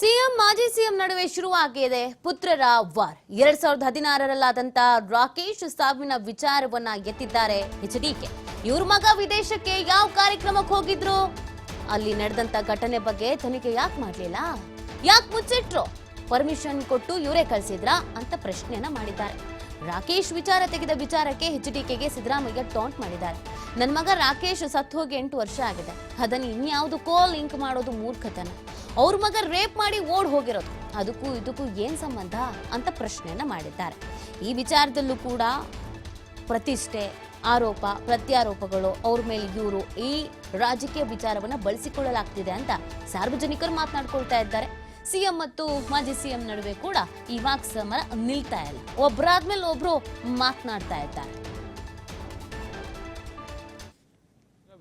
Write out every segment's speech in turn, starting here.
CM, ಮಾಜಿ CM ನಡುವೆ ಶುರುವಾಗಿದೆ ಪುತ್ರರ ವಾರ್. ಎರಡ್ ಸಾವಿರದ ಹದಿನಾರರಲ್ಲಾದಂತ ರಾಕೇಶ್ ಸಾವಿನ ವಿಚಾರವನ್ನ ಎತ್ತಿದ್ದಾರೆ ಎಚ್ಡಿಕೆ ಇವ್ರ ಮಗ ವಿದೇಶಕ್ಕೆ ಯಾವ ಕಾರ್ಯಕ್ರಮಕ್ಕೆ ಹೋಗಿದ್ರು? ಅಲ್ಲಿ ನಡೆದಂತ ಘಟನೆ ಬಗ್ಗೆ ತನಿಖೆ ಯಾಕೆ ಮಾಡ್ಲಿಲ್ಲ? ಯಾಕೆ ಮುಚ್ಚಿಟ್ರು? ಪರ್ಮಿಷನ್ ಕೊಟ್ಟು ಇವರೇ ಕಳ್ಸಿದ್ರಾ ಅಂತ ಪ್ರಶ್ನೆಯನ್ನ ಮಾಡಿದ್ದಾರೆ. ರಾಕೇಶ್ ವಿಚಾರ ತೆಗೆದ ವಿಚಾರಕ್ಕೆ ಎಚ್ಡಿಕೆಗೆ ಸಿದ್ದರಾಮಯ್ಯ ಟಾಂಟ್ ಮಾಡಿದ್ದಾರೆ. ನನ್ನ ಮಗ ರಾಕೇಶ್ ಸತ್ತು ಹೋಗಿ ಎಂಟು ವರ್ಷ ಆಗಿದೆ. ಅದನ್ನು ಕೋಲ್ ಲಿಂಕ್ ಮಾಡೋದು ಮೂರ್ಖತನ. ಅವ್ರ ಮಗ ರೇಪ್ ಮಾಡಿ ಓಡ್ ಹೋಗಿರೋದು. ಅದಕ್ಕೂ ಇದಕ್ಕೂ ಏನ್ ಸಂಬಂಧ ಅಂತ ಪ್ರಶ್ನೆಯನ್ನ ಮಾಡಿದ್ದಾರೆ. ಈ ವಿಚಾರದಲ್ಲೂ ಕೂಡ ಪ್ರತಿಷ್ಠೆ, ಆರೋಪ, ಪ್ರತ್ಯಾರೋಪಗಳು ಅವ್ರ ಮೇಲೆ ಇವರು ಈ ರಾಜಕೀಯ ವಿಚಾರವನ್ನ ಬಳಸಿಕೊಳ್ಳಲಾಗ್ತಿದೆ ಅಂತ ಸಾರ್ವಜನಿಕರು ಮಾತನಾಡ್ಕೊಳ್ತಾ ಇದ್ದಾರೆ. ಸಿಎಂ ಮತ್ತು ಮಾಜಿ ಸಿಎಂ ನಡುವೆ ಕೂಡ ಈ ವಾಕ್ ಸಮರ ನಿಲ್ತಾ ಇಲ್ಲ. ಒಬ್ಬರಾದ್ಮೇಲೆ ಒಬ್ರು ಮಾತನಾಡ್ತಾ ಇದ್ದಾರೆ.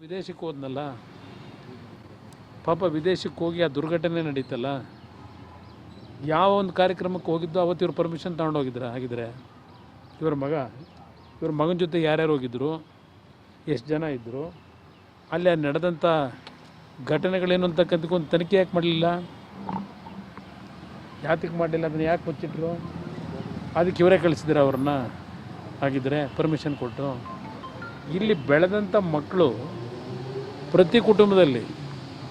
ವಿದೇಶಕ್ಕೆ ಹೋದ್ನಲ್ಲ? ಪಾಪ ವಿದೇಶಕ್ಕೆ ಹೋಗಿ ಆ ದುರ್ಘಟನೆ ನಡೀತಲ್ಲ? ಯಾವ ಒಂದು ಕಾರ್ಯಕ್ರಮಕ್ಕೆ ಹೋಗಿದ್ದು ಅವತ್ತು ಇವ್ರು ಪರ್ಮಿಷನ್ ಹೋಗಿದ್ರು ಹಾಗಿದ್ರೆ ಇವ್ರ ಮಗ, ಇವ್ರ ಮಗನ ಜೊತೆ ಯಾರ್ಯಾರು ಹೋಗಿದ್ರು? ಎಷ್ಟು ಜನ ಇದ್ದರು ಅಲ್ಲಿ ನಡೆದಂಥ ಘಟನೆಗಳೇನು ಅಂತಕ್ಕಂಥಕ್ಕೆ ಒಂದು ತನಿಖೆ ಯಾಕೆ ಮಾಡಲಿಲ್ಲ? ಯಾತಕ್ಕೆ ಮಾಡಲಿಲ್ಲ? ಅದನ್ನು ಯಾಕೆ ಮುಚ್ಚಿಟ್ರು? ಅದಕ್ಕೆ ಇವರೇ ಕಳಿಸಿದ್ರೆ ಅವ್ರನ್ನ ಹಾಗಿದ್ರೆ ಪರ್ಮಿಷನ್ ಕೊಟ್ಟು. ಇಲ್ಲಿ ಬೆಳೆದಂಥ ಮಕ್ಕಳು ಪ್ರತಿ ಕುಟುಂಬದಲ್ಲಿ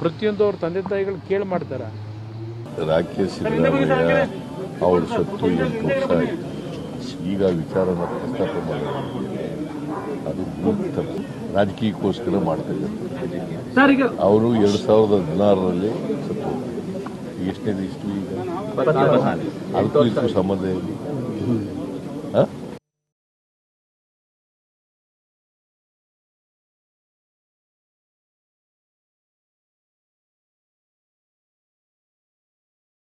ಪ್ರತಿಯೊಂದು ಅವ್ರ ತಂದೆ ತಾಯಿಗಳು ಕೇಳಿ ಮಾಡ್ತಾರ. ರಾಕೇಶ್ ಸಿದ್ದರಾಮಯ್ಯ ಅವರು ಸತ್ತು ಎಂಟು ವರ್ಷ ಆಯಿತು. ಈಗ ವಿಚಾರನ ಪ್ರಸ್ತಾಪ ಮಾಡಿದ್ದಾರೆ ಅದು ತಪ್ಪು. ರಾಜಕೀಯಕ್ಕೋಸ್ಕರ ಮಾಡ್ತಾ ಇದ್ದಾರೆ. ಅವರು ಎರಡು ಸಾವಿರದ ಹದಿನಾರರಲ್ಲಿ ಸತ್ತು. ಎಷ್ಟನೇ ಇಷ್ಟು ಈಗ? ಅದಕ್ಕೂ ಇದಕ್ಕೂ ಸಂಬಂಧ ಇಲ್ಲ.